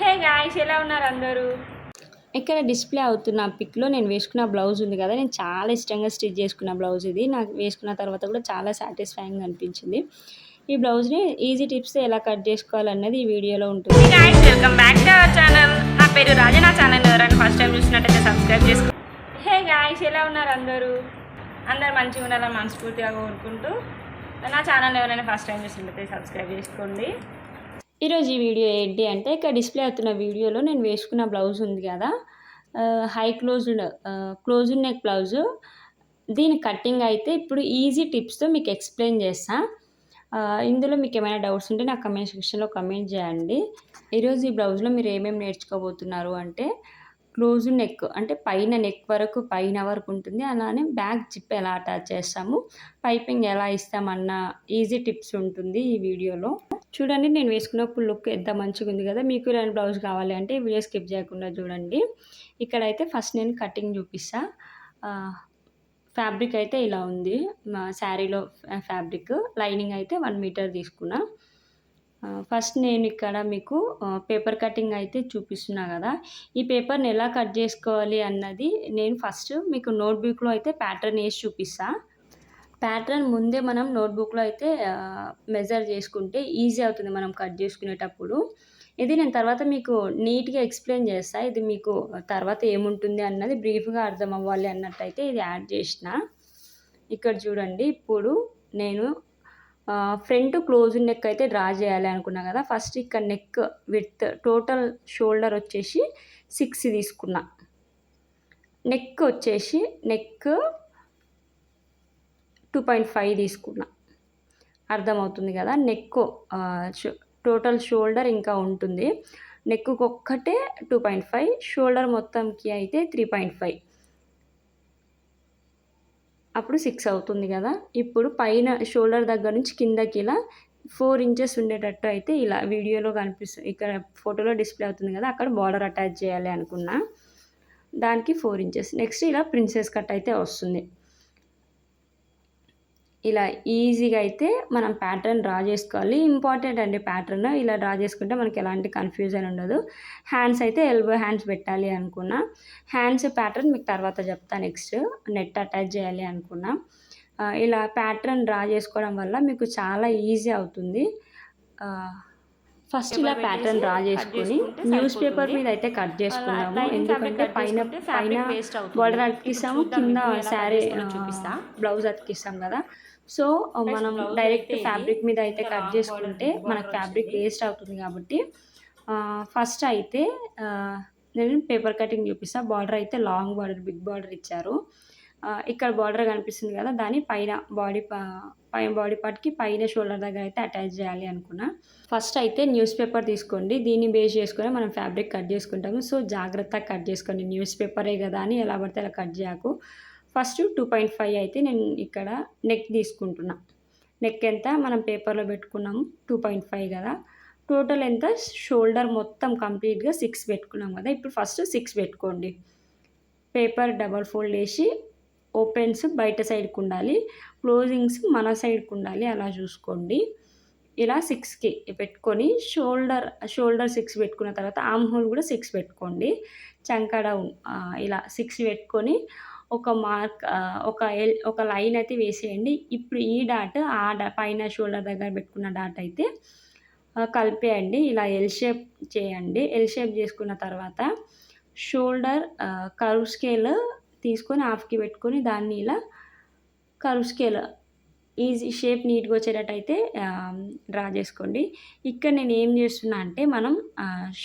Hey guys ఎలా ఉన్నారు అందరూ? ఇక్కడ డిస్ప్లే అవుతున్న పిక్లో నేను వేసుకున్న బ్లౌజ్ ఉంది కదా నేను చాలా ఇష్టంగా స్టిచ్ చేసుకున్న బ్లౌజ్ ఇది. నాకు వేసుకున్న తర్వాత కూడా చాలా సాటిస్ఫైయింగ్ అనిపించింది. ఈ బ్లౌజ్ని ఈజీ టిప్స్ ఎలా కట్ చేసుకోవాలన్నది ఈ వీడియోలో ఉంటుంది. Welcome back to our channel నా పేరు రాజా నా ఛానల్ ఎవరైనా ఫస్ట్ టైం చూసినట్టయితే సబ్స్క్రైబ్ చేసుకో హే గాయ్స్ ఎలా ఉన్నారు అందరూ? అందరు మంచిగా ఉండాలని మనస్ఫూర్తిగా కోరుకుంటూ నా ఛానల్ ఎవరైనా ఫస్ట్ టైం చూసినట్టయితే సబ్స్క్రైబ్ చేసుకోండి. ఈరోజు ఈ వీడియో ఏంటి అంటే ఇక్కడ డిస్ప్లే అవుతున్న వీడియోలో నేను వేసుకున్న బ్లౌజ్ ఉంది కదా. High closed closed neck blouse. దీని కటింగ్ అయితే ఇప్పుడు ఈజీ టిప్స్తో మీకు ఎక్స్ప్లెయిన్ చేస్తా. ఇందులో మీకు ఏమైనా డౌట్స్ ఉంటే నాకు కమెంట్ సెక్షన్లో కమెంట్ చేయండి. ఈరోజు ఈ బ్లౌజ్లో మీరు ఏమేమి నేర్చుకోబోతున్నారు అంటే క్లోజ్ నెక్ అంటే పైన నెక్ వరకు పైన వరకు ఉంటుంది. అలానే బ్యాక్ జిప్ ఎలా అటాచ్ చేస్తాము పైపింగ్ ఎలా ఇస్తామన్న ఈజీ టిప్స్ ఉంటుంది ఈ వీడియోలో. చూడండి నేను వేసుకున్నప్పుడు లుక్ ఎంత మంచిగా ఉంది కదా. మీకు ఇలాంటి బ్లౌజ్ కావాలి అంటే వీడియో స్కిప్ చేయకుండా చూడండి. ఇక్కడైతే ఫస్ట్ నేను కటింగ్ చూపిస్తా. ఫ్యాబ్రిక్ అయితే ఇలా ఉంది. మా శారీలో ఫ్యాబ్రిక్. లైనింగ్ అయితే వన్ మీటర్ తీసుకున్నా. ఫస్ట్ నేను ఇక్కడ మీకు పేపర్ కటింగ్ అయితే చూపిస్తున్నా కదా. ఈ పేపర్ని ఎలా కట్ చేసుకోవాలి అన్నది నేను ఫస్ట్ మీకు నోట్బుక్లో అయితే ప్యాటర్న్ వేసి చూపిస్తా. ప్యాటర్న్ ముందే మనం నోట్బుక్లో అయితే మెజర్ చేసుకుంటే ఈజీ అవుతుంది మనం కట్ చేసుకునేటప్పుడు. ఇది నేను తర్వాత మీకు నీట్గా ఎక్స్ప్లెయిన్ చేస్తా. ఇది మీకు తర్వాత ఏముంటుంది అన్నది బ్రీఫ్గా అర్థం అవ్వాలి అన్నట్టయితే ఇది యాడ్ చేసిన. ఇక్కడ చూడండి ఇప్పుడు నేను ఫ్రంట్ క్లోజ్ నెక్ అయితే డ్రా చేయాలి అనుకున్నా కదా ఫస్ట్ ఇక్కడ నెక్ విత్ టోటల్ షోల్డర్ వచ్చేసి సిక్స్ తీసుకున్నా. నెక్ వచ్చేసి నెక్ టూ పాయింట్ ఫైవ్ తీసుకున్నా. అర్థమవుతుంది కదా నెక్ టోటల్ షోల్డర్ ఇంకా ఉంటుంది. నెక్కు ఒక్కటే టూ పాయింట్ ఫైవ్ షోల్డర్ మొత్తంకి అయితే త్రీ పాయింట్ ఫైవ్ అప్పుడు సిక్స్ అవుతుంది కదా. ఇప్పుడు పైన షోల్డర్ దగ్గర నుంచి కిందకి ఇలా ఫోర్ ఇంచెస్ ఉండేటట్టు అయితే ఇలా వీడియోలో కనిపిస్తుంది ఇక్కడ ఫోటోలో డిస్ప్లే అవుతుంది కదా అక్కడ బార్డర్ అటాచ్ చేయాలి అనుకున్నా. దానికి ఫోర్ ఇంచెస్ నెక్స్ట్ ఇలా ప్రిన్సెస్ కట్ అయితే వస్తుంది. ఇలా ఈజీగా అయితే మనం ప్యాటర్న్ డ్రా చేసుకోవాలి. ఇంపార్టెంట్ అండి ప్యాటర్న్ ఇలా డ్రా చేసుకుంటే మనకి ఎలాంటి కన్ఫ్యూజన్ ఉండదు. హ్యాండ్స్ అయితే ఎల్బో హ్యాండ్స్ పెట్టాలి అనుకున్నా. హ్యాండ్స్ ప్యాటర్న్ మీకు తర్వాత చెప్తా నెక్స్ట్ నెట్ అటాచ్ చేయాలి అనుకున్నా. ఇలా ప్యాటర్న్ డ్రా చేసుకోవడం వల్ల మీకు చాలా ఈజీ అవుతుంది. ఫస్ట్ ఇలా ప్యాటర్న్ డ్రా చేసుకొని న్యూస్ పేపర్ మీద అయితే కట్ చేసుకున్నాము ఎందుకంటే పైన పైన బార్డర్ అతికిస్తాము కింద శారీ చూపిస్తా. బ్లౌజ్ అతికిస్తాం కదా. సో మనం డైరెక్ట్ ఫ్యాబ్రిక్ మీద అయితే కట్ చేసుకుంటే మనకు ఫ్యాబ్రిక్ వేస్ట్ అవుతుంది కాబట్టి ఫస్ట్ అయితే ఆ, నేను పేపర్ కటింగ్ చూపిస్తా. బార్డర్ అయితే లాంగ్ బార్డర్ బిగ్ బార్డర్ ఇచ్చారు. ఇక్కడ బార్డర్ కనిపిస్తుంది కదా దాని పైన బాడీ పైన బాడీ పార్ట్కి పైన షోల్డర్ దగ్గర అయితే అటాచ్ చేయాలి అనుకున్నా. ఫస్ట్ అయితే న్యూస్ పేపర్ తీసుకోండి దీన్ని బేస్ చేసుకొని మనం ఫ్యాబ్రిక్ కట్ చేసుకుంటాము. సో జాగ్రత్తగా కట్ చేసుకోండి న్యూస్ పేపరే కదా అని ఎలా పడితే అలా కట్ చేయకు. ఫస్ట్ టూ పాయింట్ ఫైవ్ అయితే నేను ఇక్కడ నెక్ తీసుకుంటున్నా. నెక్ ఎంత మనం పేపర్లో పెట్టుకున్నాము? టూ పాయింట్ ఫైవ్ కదా. టోటల్ ఎంత? షోల్డర్ మొత్తం కంప్లీట్గా సిక్స్ పెట్టుకున్నాం కదా. ఇప్పుడు ఫస్ట్ సిక్స్ పెట్టుకోండి. పేపర్ డబల్ ఫోల్డ్ వేసి ఓపెన్స్ బయట సైడ్కి ఉండాలి క్లోజింగ్స్ మన సైడ్కి ఉండాలి అలా చూసుకోండి. ఇలా సిక్స్కి పెట్టుకొని షోల్డర్ షోల్డర్ సిక్స్ పెట్టుకున్న తర్వాత ఆమ్ హోల్ కూడా సిక్స్ పెట్టుకోండి. చంకడ ఇలా సిక్స్ పెట్టుకొని ఒక మార్క్ ఒక ఎల్ ఒక లైన్ అయితే వేసేయండి. ఇప్పుడు ఈ డాట్ ఆ డా పైన షోల్డర్ దగ్గర పెట్టుకున్న డాట్ అయితే కలిపేయండి. ఇలా ఎల్ షేప్ చేయండి. ఎల్ షేప్ చేసుకున్న తర్వాత షోల్డర్ కర్వ్ స్కేల్ తీసుకొని హాఫ్కి పెట్టుకొని దాన్ని ఇలా కర్వ్ ఈజీ షేప్ నీట్గా వచ్చేటట్టు అయితే డ్రా చేసుకోండి. ఇక్కడ నేను ఏం చేస్తున్నా అంటే మనం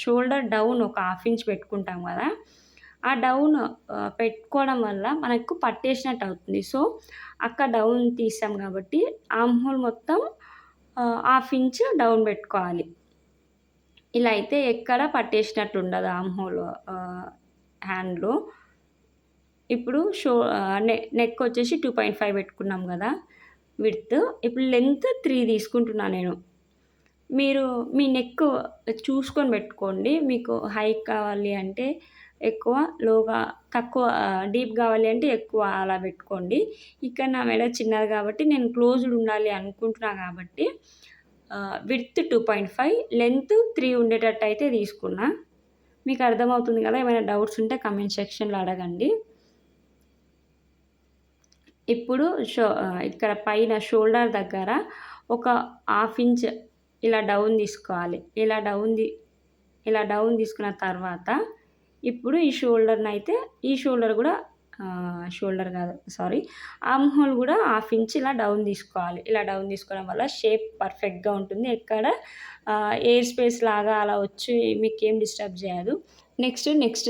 షోల్డర్ డౌన్ ఒక హాఫ్ ఇంచ్ పెట్టుకుంటాం కదా ఆ డౌన్ పెట్టుకోవడం వల్ల మనకు పట్టేసినట్టు అవుతుంది. సో అక్కడ డౌన్ తీసాం కాబట్టి ఆమ్ హోల్ మొత్తం హాఫ్ ఇంచ్ డౌన్ పెట్టుకోవాలి. ఇలా అయితే ఎక్కడ పట్టేసినట్టు ఉండదు ఆమ్ హోల్ హ్యాండ్లో. ఇప్పుడు షో నెక్ వచ్చేసి టూ పాయింట్ ఫైవ్ పెట్టుకున్నాం కదా విడ్త్ ఇప్పుడు లెంత్ త్రీ తీసుకుంటున్నా నేను. మీరు మీ నెక్ చూసుకొని పెట్టుకోండి. మీకు హై కావాలి అంటే ఎక్కువ లోగా తక్కువ డీప్ కావాలి అంటే ఎక్కువ అలా పెట్టుకోండి. ఇక్కడ నా మెడ చిన్నది కాబట్టి నేను క్లోజ్డ్ ఉండాలి అనుకుంటున్నా కాబట్టి width two point five length three ఉండేటట్టు అయితే తీసుకున్నా. మీకు అర్థమవుతుంది కదా? ఏమైనా డౌట్స్ ఉంటే కమెంట్ సెక్షన్లో అడగండి. ఇప్పుడు షో ఇక్కడ పైన షోల్డర్ దగ్గర ఒక హాఫ్ ఇంచ్ ఇలా డౌన్ తీసుకోవాలి. ఇలా డౌన్ ఇలా డౌన్ తీసుకున్న తర్వాత ఇప్పుడు ఈ షోల్డర్ని అయితే ఈ షోల్డర్ కూడా షోల్డర్ కాదు సారీ ఆమ్ హోల్ కూడా హాఫ్ ఇంచ్ ఇలా డౌన్ తీసుకోవాలి. ఇలా డౌన్ తీసుకోవడం వల్ల షేప్ పర్ఫెక్ట్గా ఉంటుంది. ఎక్కడ ఎయిర్ స్పేస్ లాగా అలా వచ్చి మీకు ఏం డిస్టర్బ్ చేయదు. నెక్స్ట్ నెక్స్ట్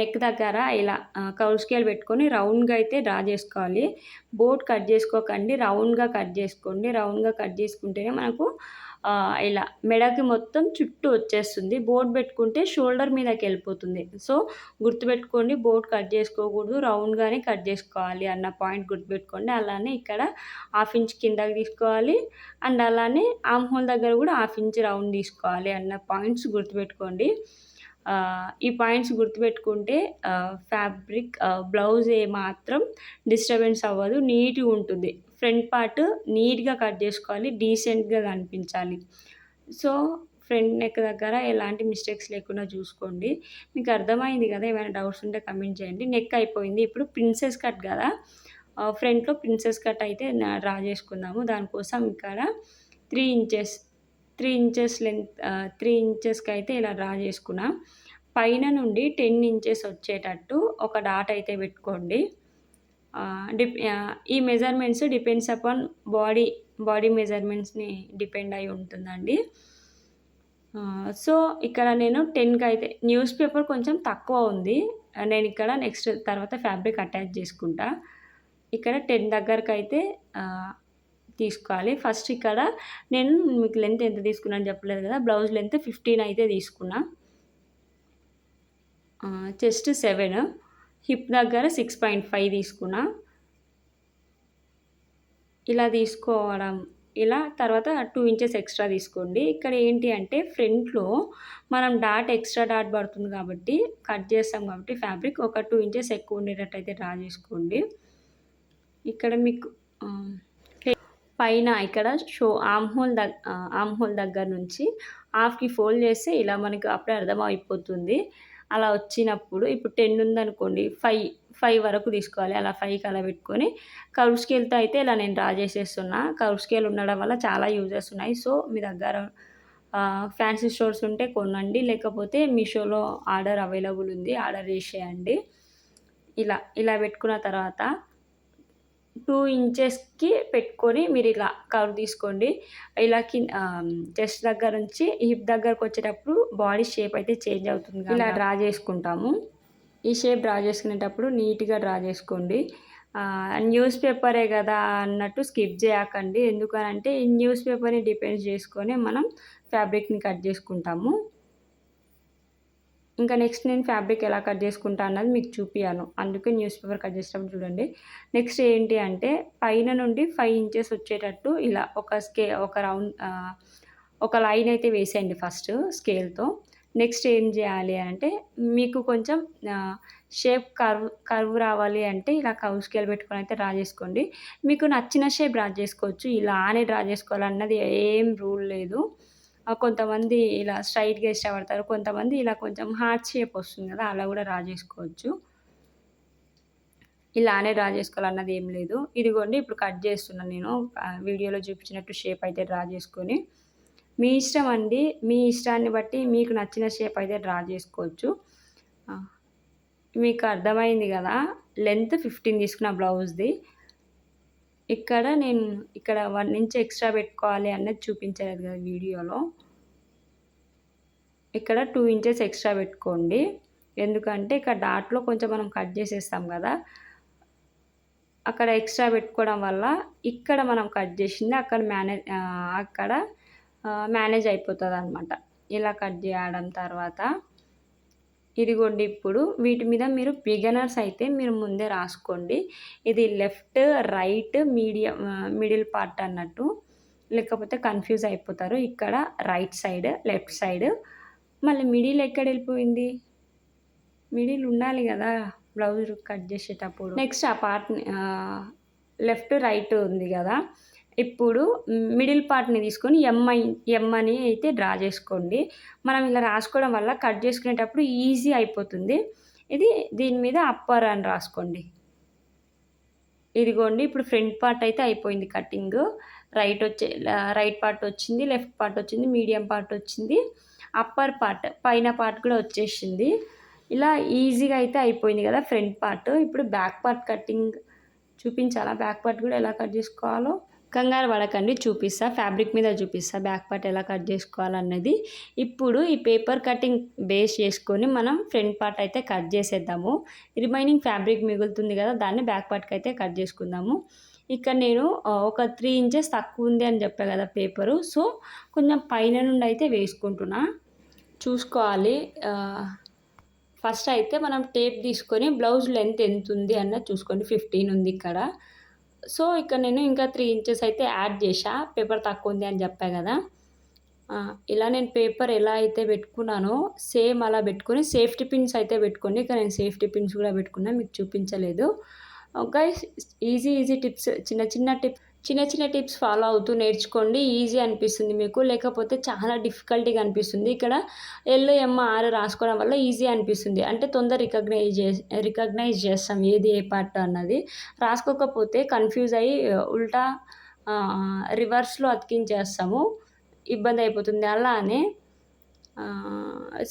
నెక్ దగ్గర ఇలా కౌల్ స్కేల్ పెట్టుకొని రౌండ్గా అయితే డ్రా చేసుకోవాలి. బోట్ కట్ చేసుకోకండి. రౌండ్గా కట్ చేసుకోండి. రౌండ్గా కట్ చేసుకుంటేనే మనకు ఇలా మెడకి మొత్తం చుట్టూ వచ్చేస్తుంది. బోట్ పెట్టుకుంటే షోల్డర్ మీదకి వెళ్ళిపోతుంది. సో గుర్తుపెట్టుకోండి బోట్ కట్ చేసుకోకూడదు. రౌండ్గానే కట్ చేసుకోవాలి అన్న పాయింట్ గుర్తుపెట్టుకోండి. అలానే ఇక్కడ హాఫ్ ఇంచ్ కిందకి తీసుకోవాలి. అండ్ అలానే ఆమ్ హోల్ దగ్గర కూడా హాఫ్ ఇంచ్ రౌండ్ తీసుకోవాలి అన్న పాయింట్స్ గుర్తుపెట్టుకోండి. ఈ పాయింట్స్ గుర్తుపెట్టుకుంటే ఫ్యాబ్రిక్ బ్లౌజ్ ఏమాత్రం డిస్టర్బెన్స్ అవ్వదు నీట్గా ఉంటుంది. ఫ్రంట్ పార్ట్ నీట్గా కట్ చేసుకోవాలి డీసెంట్గా కనిపించాలి. సో ఫ్రంట్ నెక్ దగ్గర ఎలాంటి మిస్టేక్స్ లేకుండా చూసుకోండి. మీకు అర్థమైంది కదా ఏమైనా డౌట్స్ ఉంటే కమెంట్ చేయండి. నెక్ అయిపోయింది ఇప్పుడు ప్రిన్సెస్ కట్ కదా. ఫ్రంట్లో ప్రిన్సెస్ కట్ అయితే డ్రా చేసుకుందాము. దానికోసం ఇక్కడ three inches three inches length three ఇంచెస్కి అయితే ఇలా డ్రా చేసుకున్నా. పైన నుండి టెన్ ఇంచెస్ వచ్చేటట్టు ఒక డాట్ అయితే పెట్టుకోండి. డిప్ ఈ measurements depends upon body body మెజర్మెంట్స్ని depend అయి ఉంటుందండి. సో ఇక్కడ నేను టెన్కి అయితే న్యూస్ పేపర్ కొంచెం తక్కువ ఉంది. నేను ఇక్కడ నెక్స్ట్ తర్వాత ఫ్యాబ్రిక్ అటాచ్ చేసుకుంటా. ఇక్కడ టెన్ దగ్గరకు అయితే తీసుకోవాలి. ఫస్ట్ ఇక్కడ నేను మీకు లెంత్ ఎంత తీసుకున్నాను చెప్పలేదు కదా బ్లౌజ్ లెంత్ ఫిఫ్టీన్ అయితే తీసుకున్నా. చెస్ట్ సెవెన్ హిప్ దగ్గర సిక్స్ పాయింట్ ఫైవ్ తీసుకున్నా. ఇలా తీసుకోవడం ఇలా తర్వాత టూ ఇంచెస్ ఎక్స్ట్రా తీసుకోండి. ఇక్కడ ఏంటి అంటే ఫ్రంట్లో మనం డాట్ ఎక్స్ట్రా డాట్ పడుతుంది కాబట్టి కట్ చేస్తాం కాబట్టి ఫ్యాబ్రిక్ ఒక టూ ఇంచెస్ ఎక్కువ ఉండేటట్టు అయితే డ్రా చేసుకోండి. ఇక్కడ మీకు పైన ఇక్కడ షో ఆమ్ హోల్ దగ్ ఆమ్ హోల్ దగ్గర నుంచి హాఫ్కి ఫోల్డ్ చేస్తే ఇలా మనకు అప్పుడే అర్థమైపోతుంది. అలా వచ్చినప్పుడు ఇప్పుడు టెన్ ఉందనుకోండి ఫైవ్ ఫైవ్ వరకు తీసుకోవాలి. అలా ఫైవ్కి అలా పెట్టుకొని కర్వ్ స్కేల్తో అయితే ఇలా నేను డ్రా చేసేస్తున్నా. కర్వ్ స్కేల్ ఉండడం వల్ల చాలా యూజెస్ ఉన్నాయి. సో మీ దగ్గర ఫ్యాన్సీ స్టోర్స్ ఉంటే కొనండి. లేకపోతే మీషోలో ఆర్డర్ అవైలబుల్ ఉంది. ఆర్డర్ చేసేయండి. ఇలా ఇలా పెట్టుకున్న తర్వాత టూ ఇంచెస్కి పెట్టుకొని మీరు ఇలా కర్వ్ తీసుకోండి. ఇలా కి చెస్ట్ దగ్గర నుంచి హిప్ దగ్గరకు వచ్చేటప్పుడు బాడీ షేప్ అయితే చేంజ్ అవుతుంది ఇలా డ్రా చేసుకుంటాము. ఈ షేప్ డ్రా చేసుకునేటప్పుడు నీట్గా డ్రా చేసుకోండి. న్యూస్ పేపరే కదా అన్నట్టు స్కిప్ చేయకండి. ఎందుకనంటే ఈ న్యూస్ పేపర్ని డిపెండ్ చేసుకొని మనం ఫ్యాబ్రిక్ని కట్ చేసుకుంటాము. ఇంకా నెక్స్ట్ నేను ఫ్యాబ్రిక్ ఎలా కట్ చేసుకుంటా అన్నది మీకు చూపియాను అందుకే న్యూస్ పేపర్ కట్ చేసేటప్పుడు చూడండి. నెక్స్ట్ ఏంటి అంటే పైన నుండి ఫైవ్ ఇంచెస్ వచ్చేటట్టు ఇలా ఒక స్కే ఒక రౌండ్ ఒక లైన్ అయితే వేసేయండి ఫస్ట్ స్కేల్తో. నెక్స్ట్ ఏం చేయాలి అంటే మీకు కొంచెం షేప్ కర్వ్ కర్వ్ రావాలి అంటే ఇలా కర్వ్ స్కేల్ పెట్టుకొని అయితే డ్రా చేసుకోండి. మీకు నచ్చిన షేప్ డ్రా చేసుకోవచ్చు. ఇలానే డ్రా చేసుకోవాలన్నది ఏం రూల్ లేదు. కొంతమంది ఇలా స్ట్రైట్గా ఇష్టపడతారు కొంతమంది ఇలా కొంచెం హార్ట్ షేప్ వస్తుంది కదా అలా కూడా డ్రా చేసుకోవచ్చు ఇలానే డ్రా చేసుకోవాలన్నది ఏం లేదు. ఇదిగోండి ఇప్పుడు కట్ చేస్తున్నాను నేను. వీడియోలో చూపించినట్టు షేప్ అయితే డ్రా చేసుకొని. మీ ఇష్టం అండి. మీ ఇష్టాన్ని బట్టి మీకు నచ్చిన షేప్ అయితే డ్రా చేసుకోవచ్చు. మీకు అర్థమైంది కదా లెంత్ ఫిఫ్టీన్ తీసుకున్న బ్లౌజ్ది ఇక్కడ నేను ఇక్కడ వన్ ఇంచ్ ఎక్స్ట్రా పెట్టుకోవాలి అన్నది చూపించలేదు కదా వీడియోలో. ఇక్కడ టూ ఇంచెస్ ఎక్స్ట్రా పెట్టుకోండి. ఎందుకంటే ఇక్కడ డాట్లో కొంచెం మనం కట్ చేసేస్తాం కదా. అక్కడ ఎక్స్ట్రా పెట్టుకోవడం వల్ల ఇక్కడ మనం కట్ చేసింది అక్కడ మేనేజ్ అక్కడ మేనేజ్ అయిపోతుంది అనమాట ఇలా కట్ చేయడం తర్వాత ఇదిగోండి ఇప్పుడు వీటి మీద మీరు బిగనర్స్ అయితే మీరు ముందే రాసుకోండి. ఇది left right medium middle part అన్నట్టు. లేకపోతే కన్ఫ్యూజ్ అయిపోతారు. ఇక్కడ రైట్ సైడ్ లెఫ్ట్ సైడ్ మళ్ళీ మిడిల్ ఎక్కడ వెళ్ళిపోయింది? మిడిల్ ఉండాలి కదా బ్లౌజ్ కట్ చేసేటప్పుడు. నెక్స్ట్ ఆ పార్ట్ లెఫ్ట్ రైట్ ఉంది కదా. ఇప్పుడు మిడిల్ పార్ట్ని తీసుకొని ఎంఐ ఎం అని అయితే డ్రా చేసుకోండి. మనం ఇలా రాసుకోవడం వల్ల కట్ చేసుకునేటప్పుడు ఈజీ అయిపోతుంది. ఇది దీని మీద అప్పర్ అని రాసుకోండి. ఇదిగోండి ఇప్పుడు ఫ్రంట్ పార్ట్ అయితే అయిపోయింది కటింగ్. రైట్ వచ్చే రైట్ పార్ట్ వచ్చింది లెఫ్ట్ పార్ట్ వచ్చింది మీడియం పార్ట్ వచ్చింది. అప్పర్ పార్ట్ పైన పార్ట్ కూడా వచ్చేసింది. ఇలా ఈజీగా అయితే అయిపోయింది కదా ఫ్రంట్ పార్ట్. ఇప్పుడు బ్యాక్ పార్ట్ కటింగ్ చూపించాలా? బ్యాక్ పార్ట్ కూడా ఎలా కట్ చేసుకోవాలో? కంగారు పడకండి చూపిస్తా. ఫ్యాబ్రిక్ మీద చూపిస్తా. బ్యాక్ పార్ట్ ఎలా కట్ చేసుకోవాలన్నది. ఇప్పుడు ఈ పేపర్ కటింగ్ బేస్ చేసుకొని మనం ఫ్రంట్ పార్ట్ అయితే కట్ చేసేద్దాము. రిమైనింగ్ ఫ్యాబ్రిక్ మిగులుతుంది కదా దాన్ని బ్యాక్ పార్ట్కి అయితే కట్ చేసుకుందాము. ఇక్కడ నేను ఒక త్రీ ఇంచెస్ తక్కువ ఉంది అని చెప్పా కదా పేపరు. సో కొంచెం పైన నుండి అయితే వేసుకుంటున్నా. చూసుకోవాలి. ఫస్ట్ అయితే మనం టేప్ తీసుకొని బ్లౌజ్ లెంత్ ఎంత ఉంది అన్నది చూసుకోండి. ఫిఫ్టీన్ ఉంది ఇక్కడ. సో ఇక్కడ నేను ఇంకా త్రీ ఇంచెస్ అయితే యాడ్ చేసా పేపర్ తక్కువ ఉంది అని చెప్పా కదా. ఇలా నేను పేపర్ ఎలా అయితే పెట్టుకున్నానో సేమ్ అలా పెట్టుకొని సేఫ్టీ పిన్స్ అయితే పెట్టుకోండి. ఇక్కడ నేను సేఫ్టీ పిన్స్ కూడా పెట్టుకున్నా మీకు చూపించలేదు. గైస్ ఈజీ ఈజీ టిప్స్ చిన్న చిన్న టిప్స్ చిన్న చిన్న టిప్స్ ఫాలో అవుతూ నేర్చుకోండి. ఈజీ అనిపిస్తుంది మీకు. లేకపోతే చాలా డిఫికల్టీగా అనిపిస్తుంది ఇక్కడ ఎల్ ఎం ఆర్ రాసుకోవడం వల్ల ఈజీ అనిపిస్తుంది. అంటే తొందర రికగ్నైజ్ చే రికగ్నైజ్ చేస్తాం ఏది ఏ పార్ట్ అన్నది. రాసుకోకపోతే కన్ఫ్యూజ్ అయ్యి ఉల్టా రివర్స్లో అతికించేస్తాము. ఇబ్బంది అయిపోతుంది. అలానే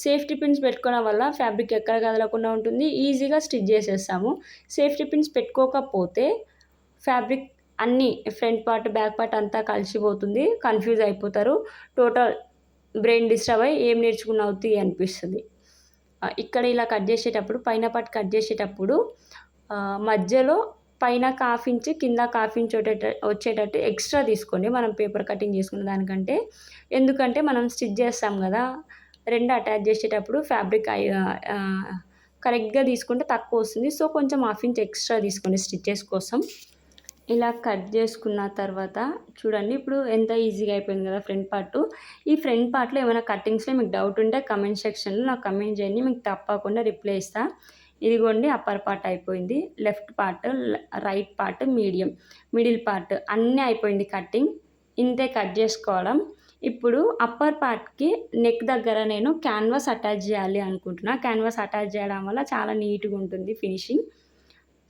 సేఫ్టీ పిన్స్ పెట్టుకోవడం వల్ల ఫ్యాబ్రిక్ ఎక్కడ కదలకుండా ఉంటుంది. ఈజీగా స్టిచ్ చేసేస్తాము. సేఫ్టీ పిన్స్ పెట్టుకోకపోతే ఫ్యాబ్రిక్ అన్నీ ఫ్రంట్ పార్ట్ బ్యాక్ పార్ట్ అంతా కలిసిపోతుంది. కన్ఫ్యూజ్ అయిపోతారు. టోటల్ బ్రెయిన్ డిస్టర్బ్ అయ్యి ఏం నేర్చుకున్న అవుతుంది అనిపిస్తుంది. ఇక్కడ ఇలా కట్ చేసేటప్పుడు పైన పార్ట్ కట్ చేసేటప్పుడు మధ్యలో పైన కాఫించి కింద కాఫించి వచ్చేటట్టు ఎక్స్ట్రా తీసుకోండి. మనం పేపర్ కటింగ్ చేసుకున్న దానికంటే. ఎందుకంటే మనం స్టిచ్ చేస్తాం కదా. రెండు అటాచ్ చేసేటప్పుడు ఫ్యాబ్రిక్ కరెక్ట్గా తీసుకుంటే తక్కువ వస్తుంది. సో కొంచెం హాఫ్ ఇంచ్ ఎక్స్ట్రా తీసుకోండి స్టిచ్చెస్ కోసం. ఇలా కట్ చేసుకున్న తర్వాత చూడండి ఇప్పుడు ఎంత ఈజీగా అయిపోయింది కదా ఫ్రంట్ పార్ట్ ఈ ఫ్రంట్ పార్ట్లో ఏమైనా కటింగ్స్లో మీకు డౌట్ ఉంటే కమెంట్ సెక్షన్లో నాకు కమెంట్ చేయండి మీకు తప్పకుండా రిప్లై ఇస్తా ఇదిగోండి అప్పర్ పార్ట్ అయిపోయింది. Left part right part medium middle part అన్నీ అయిపోయింది కటింగ్ ఇంతే కట్ చేసుకోవడం. ఇప్పుడు అప్పర్ పార్ట్కి నెక్ దగ్గర నేను క్యాన్వాస్ అటాచ్ చేయాలి అనుకుంటున్నా. క్యాన్వాస్ అటాచ్ చేయడం వల్ల చాలా నీట్గా ఉంటుంది ఫినిషింగ్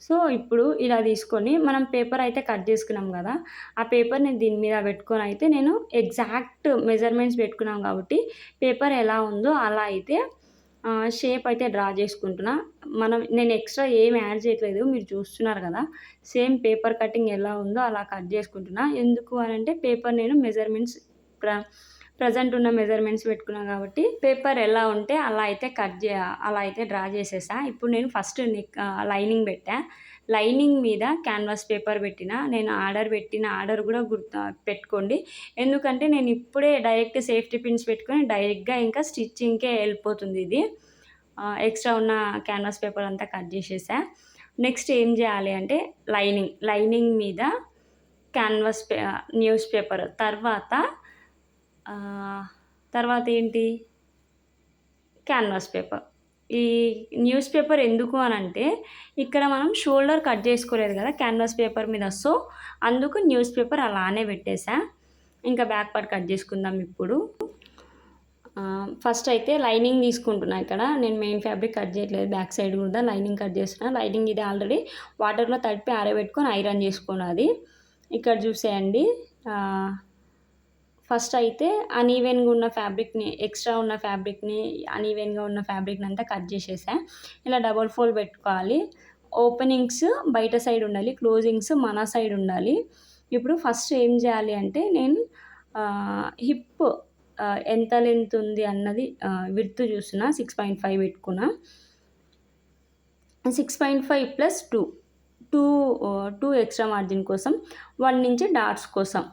సో ఇప్పుడు ఇలా తీసుకొని మనం పేపర్ అయితే కట్ చేసుకున్నాం కదా ఆ పేపర్ని దీని మీద పెట్టుకొని అయితే నేను ఎగ్జాక్ట్ మెజర్మెంట్స్ పెట్టుకున్నాం కాబట్టి పేపర్ ఎలా ఉందో అలా అయితే షేప్ అయితే డ్రా చేసుకుంటున్నా. మనం నేను ఎక్స్ట్రా ఏం యాడ్ చేయట్లేదు మీరు చూస్తున్నారు కదా సేమ్ పేపర్ కటింగ్ ఎలా ఉందో అలా కట్ చేసుకుంటున్నా. ఎందుకు అని అంటే పేపర్ నేను మెజర్మెంట్స్ ప్ర ప్రజెంట్ ఉన్న మెజర్మెంట్స్ పెట్టుకున్నాను కాబట్టి పేపర్ ఎలా ఉంటే అలా అయితే కట్ చే అలా అయితే డ్రా చేసేసా. ఇప్పుడు నేను ఫస్ట్ నెక్ లైనింగ్ పెట్టా. లైనింగ్ మీద క్యాన్వాస్ పేపర్ పెట్టిన నేను ఆర్డర్ పెట్టిన ఆర్డర్ కూడా గుర్తు పెట్టుకోండి. ఎందుకంటే నేను ఇప్పుడే డైరెక్ట్ సేఫ్టీ పిన్స్ పెట్టుకొని డైరెక్ట్గా ఇంకా స్టిచ్చింగ్కే వెళ్ళిపోతుంది ఇది. ఎక్స్ట్రా ఉన్న క్యాన్వాస్ పేపర్ అంతా కట్ చేసేసా. నెక్స్ట్ ఏం చేయాలి అంటే లైనింగ్ లైనింగ్ మీద క్యాన్వాస్ పే న్యూస్ పేపర్. తర్వాత తర్వాత ఏంటి క్యాన్వాస్ పేపర్. ఈ న్యూస్ పేపర్ ఎందుకు అని అంటే ఇక్కడ మనం షోల్డర్ కట్ చేసుకోలేదు కదా క్యాన్వాస్ పేపర్ మీద. సో అందుకు న్యూస్ పేపర్ అలానే పెట్టేసా ఇంకా బ్యాక్ పార్ట్ కట్ చేసుకుందాం ఇప్పుడు. ఫస్ట్ అయితే లైనింగ్ తీసుకుంటున్నా ఇక్కడ. నేను మెయిన్ ఫ్యాబ్రిక్ కట్ చేయట్లేదు. బ్యాక్ సైడ్ కూడా లైనింగ్ కట్ చేస్తున్నా. లైనింగ్ ఇది ఆల్రెడీ. వాటర్లో తడిపి ఆరబెట్టుకొని ఐరన్ చేసుకున్నది. ఇక్కడ చూసేయండి. ఫస్ట్ అయితే అనీవెన్గా ఉన్న ఫ్యాబ్రిక్ని ఎక్స్ట్రా ఉన్న ఫ్యాబ్రిక్ని అనీవెన్గా ఉన్న ఫ్యాబ్రిక్ని అంతా కట్ చేసేసా. ఇలా డబల్ ఫోల్డ్ పెట్టుకోవాలి. ఓపెనింగ్స్ బయట సైడ్ ఉండాలి క్లోజింగ్స్ మన సైడ్ ఉండాలి. ఇప్పుడు ఫస్ట్ ఏం చేయాలి అంటే నేను హిప్ ఎంత లెంత్ ఉంది అన్నది విడ్త్ చూసిన సిక్స్ పాయింట్ ఫైవ్ పెట్టుకున్నా. Six point five plus two two two extra margin కోసం వన్ నుంచి డాట్స్ కోసం.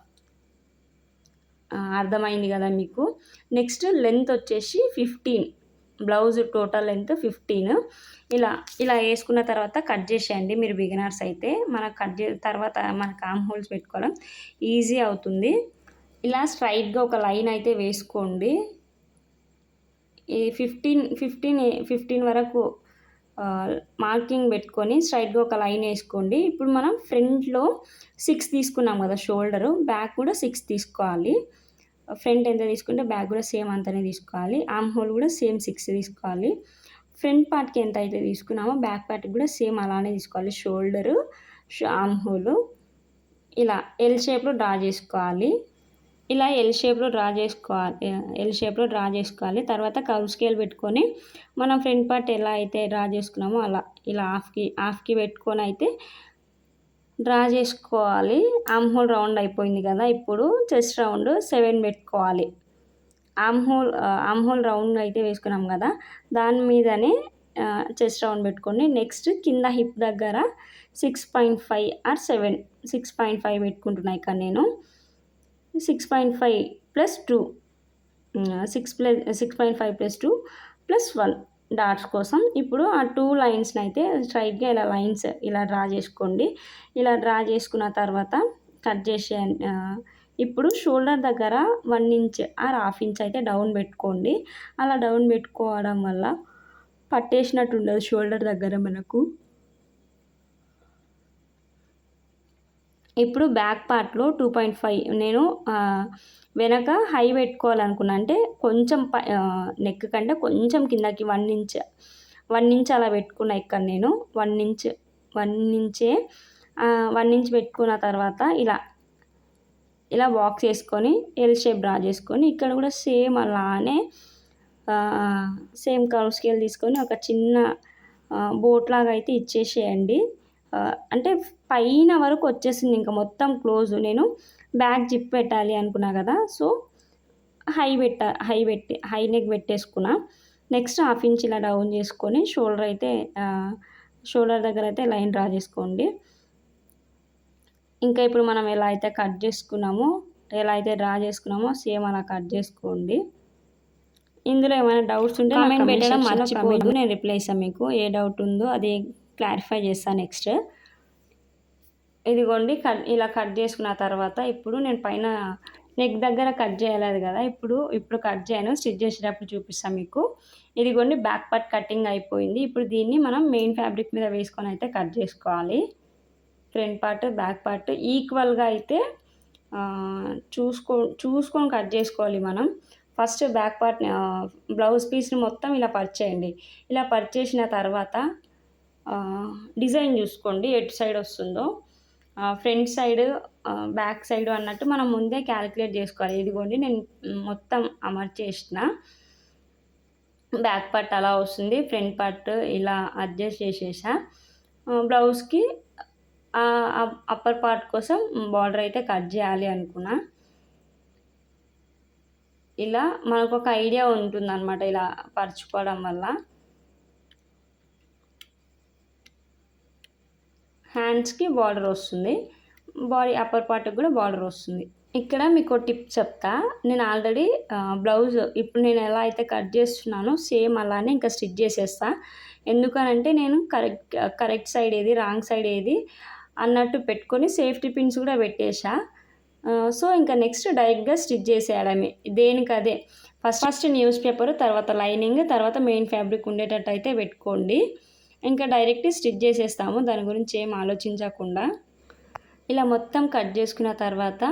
అర్థమైంది కదా మీకు? నెక్స్ట్ లెంత్ వచ్చేసి fifteen blouse total length fifteen ఇలా ఇలా వేసుకున్న తర్వాత కట్ చేసేయండి. మీరు బిగినర్స్ అయితే మనకు కట్ చే తర్వాత మన కామ్ హోల్స్ పెట్టుకోవడం ఈజీ అవుతుంది. ఇలా స్ట్రైట్గా ఒక లైన్ అయితే వేసుకోండి. ఈ ఫిఫ్టీన్ ఫిఫ్టీన్ ఫిఫ్టీన్ వరకు మార్కింగ్ పెట్టుకొని స్ట్రైట్గా ఒక లైన్ వేసుకోండి. ఇప్పుడు మనం ఫ్రంట్లో సిక్స్ తీసుకున్నాం కదా షోల్డరు బ్యాక్ కూడా సిక్స్ తీసుకోవాలి. ఫ్రంట్ ఎంత తీసుకుంటే బ్యాక్ కూడా సేమ్ అంతనే తీసుకోవాలి. ఆమ్ హోల్ కూడా సేమ్ సిక్స్ తీసుకోవాలి. ఫ్రంట్ పార్ట్కి ఎంత అయితే తీసుకున్నామో బ్యాక్ పార్ట్కి కూడా సేమ్ అలానే తీసుకోవాలి. షోల్డరు ఆమ్ హోలు ఇలా ఎల్ షేప్లో డ్రా చేసుకోవాలి. ఇలా ఎల్ షేప్లో డ్రా చేసుకోవాలి ఎల్ షేప్లో డ్రా చేసుకోవాలి. తర్వాత కర్వ్ స్కేల్ పెట్టుకొని మనం ఫ్రంట్ పార్ట్ ఎలా అయితే డ్రా చేసుకున్నామో అలా ఇలా హాఫ్కి హాఫ్కి పెట్టుకొని అయితే డ్రా చేసుకోవాలి. ఆమ్ హోల్ రౌండ్ అయిపోయింది కదా ఇప్పుడు చెస్ట్ రౌండ్ సెవెన్ పెట్టుకోవాలి. Armhole armhole round అయితే వేసుకున్నాం కదా దాని మీదనే చెస్ట్ రౌండ్ పెట్టుకొని నెక్స్ట్ కింద హిప్ దగ్గర six point five or seven six point five పెట్టుకుంటున్నాయి ఇక్కడ నేను. Six point five plus two six plus six point five plus two plus one dots కోసం ఇప్పుడు ఆ టూ లైన్స్ని అయితే స్ట్రైట్గా ఇలా లైన్స్ ఇలా డ్రా చేసుకోండి. ఇలా డ్రా చేసుకున్న తర్వాత కట్ చేసే ఇప్పుడు షోల్డర్ దగ్గర one inch or half inch అయితే డౌన్ పెట్టుకోండి. అలా డౌన్ పెట్టుకోవడం వల్ల పట్టేసినట్టు ఉండదు షోల్డర్ దగ్గర మనకు. ఇప్పుడు బ్యాక్ పార్ట్లో టూ పాయింట్ ఫైవ్ నేను వెనక హై పెట్టుకోవాలనుకున్నా అంటే కొంచెం నెక్ కంటే కొంచెం కిందకి వన్ ఇంచ్ వన్ ఇంచ్ అలా పెట్టుకున్నా ఇక్కడ నేను వన్ ఇంచ్ వన్ ఇంచే వన్ ఇంచ్ పెట్టుకున్న తర్వాత ఇలా ఇలా బాక్స్ వేసుకొని ఎల్ షేప్ డ్రా చేసుకొని ఇక్కడ కూడా సేమ్ అలానే సేమ్ కర్వ్ స్కేల్ తీసుకొని ఒక చిన్న బోట్ లాగా అయితే ఇచ్చేసేయండి. అంటే పైన వరకు వచ్చేసింది ఇంకా మొత్తం క్లోజ్. నేను బ్యాక్ జిప్ పెట్టాలి అనుకున్నా కదా సో హై పెట్ట హై పెట్టి హై నెక్ పెట్టేసుకున్నా. నెక్స్ట్ హాఫ్ ఇంచ్ ఇలా డౌన్ చేసుకొని షోల్డర్ అయితే షోల్డర్ దగ్గర అయితే లైన్ డ్రా చేసుకోండి. ఇంకా ఇప్పుడు మనం ఎలా అయితే కట్ చేసుకున్నామో ఎలా అయితే డ్రా చేసుకున్నామో సేమ్ అలా కట్ చేసుకోండి. ఇందులో ఏమైనా డౌట్స్ ఉంటే కామెంట్ పెట్టడం మర్చిపోవద్దు నేను రిప్లై ఇస్తాను మీకు. ఏ డౌట్ ఉందో అది క్లారిఫై చేస్తాను నెక్స్ట్. ఇదిగోండి కట్ ఇలా కట్ చేసుకున్న తర్వాత ఇప్పుడు నేను పైన నెక్ దగ్గర కట్ చేయలేదు కదా ఇప్పుడు ఇప్పుడు కట్ చేయను స్టిచ్ చేసేటప్పుడు చూపిస్తాను మీకు. ఇదిగోండి బ్యాక్ పార్ట్ కటింగ్ అయిపోయింది. ఇప్పుడు దీన్ని మనం మెయిన్ ఫ్యాబ్రిక్ మీద వేసుకొని అయితే కట్ చేసుకోవాలి. ఫ్రంట్ పార్ట్ బ్యాక్ పార్ట్ ఈక్వల్గా అయితే చూసుకో చూసుకొని కట్ చేసుకోవాలి మనం. ఫస్ట్ బ్యాక్ పార్ట్ బ్లౌజ్ పీస్ని మొత్తం ఇలా పరిచేయండి. ఇలా పరిచేసిన తర్వాత డిజైన్ చూసుకోండి ఎటు సైడ్ వస్తుందో. ఫ్రంట్ సైడ్ బ్యాక్ సైడ్ అన్నట్టు మనం ముందే క్యాలిక్యులేట్ చేసుకోవాలి. ఇదిగోండి నేను మొత్తం అమర్చేసిన బ్యాక్ పార్ట్ అలా వస్తుంది ఫ్రంట్ పార్ట్ ఇలా అడ్జస్ట్ చేసేసా. బ్లౌజ్కి అప్పర్ పార్ట్ కోసం బార్డర్ అయితే కట్ చేయాలి అనుకున్నా. ఇలా మనకు ఒక ఐడియా ఉంటుందన్నమాట ఇలా పరుచుకోవడం వల్ల. హ్యాండ్స్కి బార్డర్ వస్తుంది. బాడీ అప్పర్ పార్ట్కి కూడా బార్డర్ వస్తుంది. ఇక్కడ మీకు టిప్ చెప్తా. నేను ఆల్రెడీ బ్లౌజ్ ఇప్పుడు నేను ఎలా అయితే కట్ చేస్తున్నానో సేమ్ అలానే ఇంకా స్టిచ్ చేసేస్తా. ఎందుకనంటే నేను కరెక్ట్ కరెక్ట్ సైడ్ ఏది రాంగ్ సైడ్ ఏది అన్నట్టు పెట్టుకొని సేఫ్టీ పిన్స్ కూడా పెట్టేశా సో ఇంకా నెక్స్ట్ డైరెక్ట్గా స్టిచ్ చేసేయడమే. దేనికి అదే? ఫస్ట్ ఫస్ట్ న్యూస్ పేపర్ తర్వాత లైనింగ్ తర్వాత మెయిన్ ఫ్యాబ్రిక్ ఉండేటట్టు అయితే పెట్టుకోండి. ఇంకా డైరెక్ట్ స్టిచ్ చేసేస్తాము. దాని గురించి ఏం ఆలోచించకుండా. ఇలా మొత్తం కట్ చేసుకున్న తర్వాత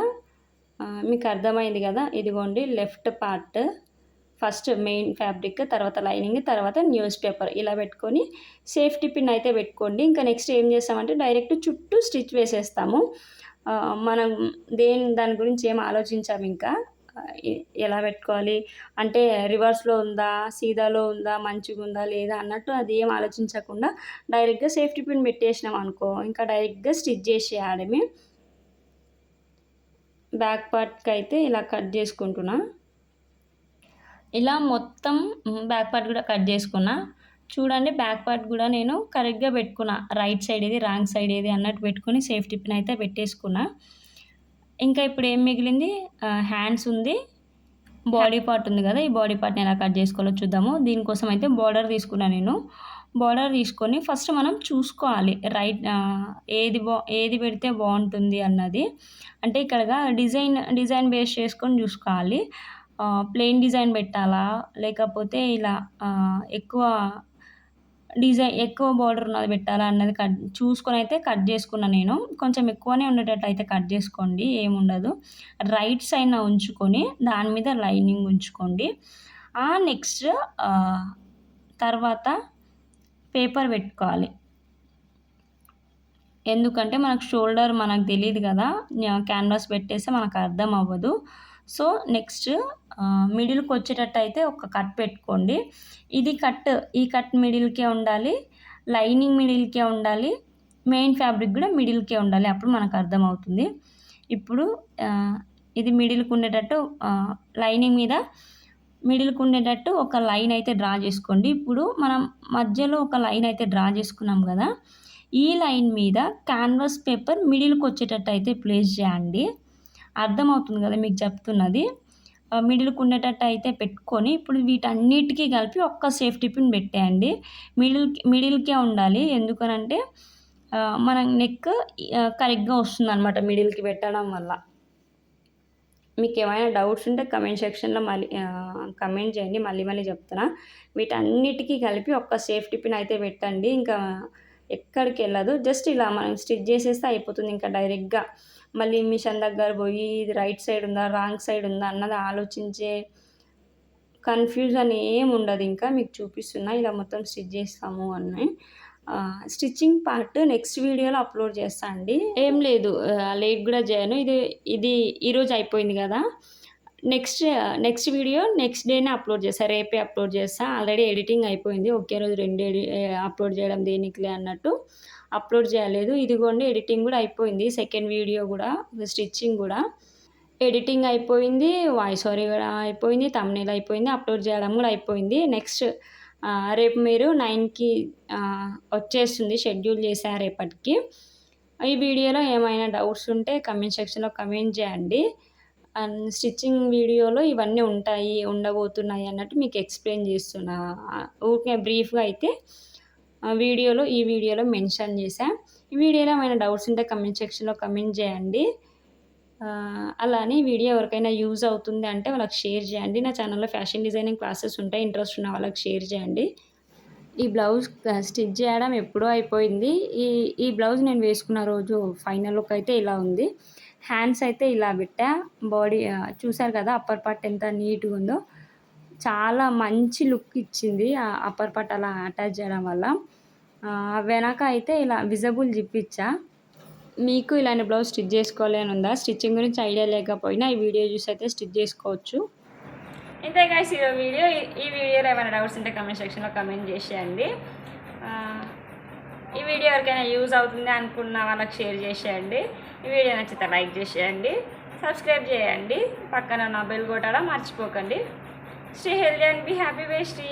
మీకు అర్థమైంది కదా? ఇదిగోండి left part. First main fabric తర్వాత లైనింగ్ తర్వాత న్యూస్ పేపర్. ఇలా పెట్టుకొని సేఫ్టీ పిన్ అయితే పెట్టుకోండి. ఇంకా నెక్స్ట్ ఏం చేస్తామంటే డైరెక్ట్ చుట్టూ స్టిచ్ వేసేస్తాము. మనం దేని దాని గురించి ఏం ఆలోచించాము ఇంకా? ఎలా పెట్టుకోవాలి? అంటే రివర్స్లో ఉందా? సీదాలో ఉందా? మంచిగా ఉందా? లేదా? అన్నట్టు అది ఏం ఆలోచించకుండా డైరెక్ట్గా సేఫ్టీ పిన్ పెట్టేసినాం అనుకో ఇంకా డైరెక్ట్గా స్టిచ్ చేసేయాలి బ్యాక్ పార్ట్కి అయితే ఇలా కట్ చేసుకుంటున్నా. ఇలా మొత్తం బ్యాక్ పార్ట్ కూడా కట్ చేసుకున్నా. చూడండి బ్యాక్ పార్ట్ కూడా నేను కరెక్ట్గా పెట్టుకున్నా. రైట్ సైడ్ ఏది? రాంగ్ సైడ్ ఏది? అన్నట్టు పెట్టుకొని సేఫ్టీ పిన్ అయితే పెట్టేసుకున్నా. ఇంకా ఇప్పుడు ఏం మిగిలింది? హ్యాండ్స్ ఉంది. బాడీ పార్ట్ ఉంది కదా ఈ బాడీ పార్ట్ని ఎలా కట్ చేసుకోవాలో చూద్దాము. దీనికోసం అయితే బార్డర్ తీసుకున్నాను నేను. బార్డర్ తీసుకొని ఫస్ట్ మనం చూసుకోవాలి. రైట్ ఏది బా ఏది పెడితే బాగుంటుంది అన్నది. అంటే ఇక్కడగా డిజైన్ డిజైన్ బేస్ చేసుకొని చూసుకోవాలి. ప్లెయిన్ డిజైన్ పెట్టాలా? లేకపోతే ఇలా ఎక్కువ డిజైన్ ఎక్కువ బార్డర్ ఉన్నది పెట్టాలా అన్నది కట్ చూసుకొని అయితే కట్ చేసుకున్నా నేను. కొంచెం ఎక్కువనే ఉండేటట్టు అయితే కట్ చేసుకోండి ఏముండదు. రైట్ సైడ్న ఉంచుకొని దాని మీద లైనింగ్ ఉంచుకోండి. ఆ నెక్స్ట్ తర్వాత పేపర్ పెట్టుకోవాలి. ఎందుకంటే మనకు షోల్డర్ మనకు తెలియదు కదా క్యాన్వాస్ పెట్టేస్తే మనకు అర్థం అవ్వదు. సో నెక్స్ట్ మిడిల్కి వచ్చేటట్టు అయితే ఒక కట్ పెట్టుకోండి. ఇది కట్ ఈ కట్ మిడిల్కే ఉండాలి లైనింగ్ మిడిల్కే ఉండాలి మెయిన్ ఫ్యాబ్రిక్ కూడా మిడిల్కే ఉండాలి. అప్పుడు మనకు అర్థమవుతుంది. ఇప్పుడు ఇది మిడిల్కి ఉండేటట్టు లైనింగ్ మీద మిడిల్కి ఉండేటట్టు ఒక లైన్ అయితే డ్రా చేసుకోండి. ఇప్పుడు మనం మధ్యలో ఒక లైన్ అయితే డ్రా చేసుకున్నాం కదా ఈ లైన్ మీద క్యాన్వాస్ పేపర్ మిడిల్కి వచ్చేటట్టు అయితే ప్లేస్ చేయండి. అర్థమవుతుంది కదా మీకు చెప్తున్నది? మిడిల్కి ఉండేటట్టు అయితే పెట్టుకొని ఇప్పుడు వీటన్నిటికీ కలిపి ఒక్క సేఫ్టీ పిన్ పెట్టేయండి. మిడిల్ మిడిల్కే ఉండాలి. ఎందుకనంటే మన నెక్ కరెక్ట్గా వస్తుంది అనమాట మిడిల్కి పెట్టడం వల్ల. మీకు ఏమైనా డౌట్స్ ఉంటే కమెంట్ సెక్షన్లో మళ్ళీ కమెంట్ చేయండి. మళ్ళీ మళ్ళీ చెప్తున్నా. వీటన్నిటికీ కలిపి ఒక్క సేఫ్టీ పిన్ అయితే పెట్టండి. ఇంకా ఎక్కడికి వెళ్ళదు. జస్ట్ ఇలా మనం స్టిచ్ చేసేస్తే అయిపోతుంది. ఇంకా డైరెక్ట్గా మళ్ళీ మిషన్ దగ్గర పోయి ఇది రైట్ సైడ్ ఉందా రాంగ్ సైడ్ ఉందా అన్నది ఆలోచించే కన్ఫ్యూజన్ ఏం ఉండదు. ఇంకా మీకు చూపిస్తున్నా ఇలా మొత్తం స్టిచ్ చేస్తాము అని. స్టిచ్చింగ్ పార్ట్ నెక్స్ట్ వీడియోలో అప్లోడ్ చేస్తా అండి. ఏం లేదు లేట్ కూడా చేయను. ఇది ఇది ఈరోజు అయిపోయింది కదా. నెక్స్ట్ నెక్స్ట్ వీడియో నెక్స్ట్ డేనే అప్లోడ్ చేస్తా. రేపే అప్లోడ్ చేస్తా. ఆల్రెడీ ఎడిటింగ్ అయిపోయింది. ఒకే రోజు రెండు అప్లోడ్ చేయడం దేనికి అన్నట్టు. అప్లోడ్ చేయలేదు. ఇదిగోండి ఎడిటింగ్ కూడా అయిపోయింది. సెకండ్ వీడియో కూడా స్టిచ్చింగ్ కూడా. ఎడిటింగ్ అయిపోయింది వాయిస్ ఓవర్ కూడా అయిపోయింది తమ్నేల్ అయిపోయింది అప్లోడ్ చేయడం కూడా అయిపోయింది. నెక్స్ట్ రేపు మీరు నైన్కి వచ్చేస్తుంది షెడ్యూల్ చేశారు రేపటికి. ఈ వీడియోలో ఏమైనా డౌట్స్ ఉంటే కమెంట్ సెక్షన్లో కమెంట్ చేయండి. అండ్ స్టిచ్చింగ్ వీడియోలో ఇవన్నీ ఉంటాయి ఉండబోతున్నాయి అన్నట్టు మీకు ఎక్స్ప్లెయిన్ చేస్తున్నా. ఊరికే బ్రీఫ్గా అయితే వీడియోలో ఈ వీడియోలో మెన్షన్ చేశా. ఈ వీడియోలో ఏమైనా డౌట్స్ ఉంటే కమెంట్ సెక్షన్లో కమెంట్ చేయండి. అలానే వీడియో ఎవరికైనా యూజ్ అవుతుంది అంటే వాళ్ళకి షేర్ చేయండి. నా ఛానల్లో ఫ్యాషన్ డిజైనింగ్ క్లాసెస్ ఉంటాయి ఇంట్రెస్ట్ ఉన్న వాళ్ళకి షేర్ చేయండి. ఈ బ్లౌజ్ స్టిచ్ చేయడం ఎప్పుడో అయిపోయింది. ఈ ఈ బ్లౌజ్ నేను వేసుకున్న రోజు ఫైనల్ లుక్ అయితే ఇలా ఉంది. హ్యాండ్స్ అయితే ఇలా పెట్టా. బాడీ చూసారు కదా అప్పర్ పార్ట్ ఎంత నీట్గా ఉందో. చాలా మంచి లుక్ ఇచ్చింది ఆ అప్పర్ పార్ట్ అలా అటాచ్ చేయడం వల్ల. వెనక అయితే ఇలా విజబుల్ జిప్ ఇచ్చా మీకు ఇలాంటి బ్లౌజ్ స్టిచ్ చేసుకోవాలి అని ఉందా? స్టిచ్చింగ్ గురించి ఐడియా లేకపోయినా ఈ వీడియో చూసి అయితే స్టిచ్ చేసుకోవచ్చు. ఇంతే గైస్ ఈ వీడియో ఈ వీడియోలో ఏమైనా డౌట్స్ ఉంటే కమెంట్ సెక్షన్లో కమెంట్ చేసేయండి. ఈ వీడియో ఎవరికైనా యూజ్ అవుతుంది అనుకున్న వాళ్ళకి షేర్ చేసేయండి. ఈ వీడియో నచ్చితే లైక్ చేసేయండి. సబ్స్క్రైబ్ చేయండి. పక్కన ఉన్న బెల్ కొట్టడం మర్చిపోకండి. Stay healthy and be happy వేస్టీ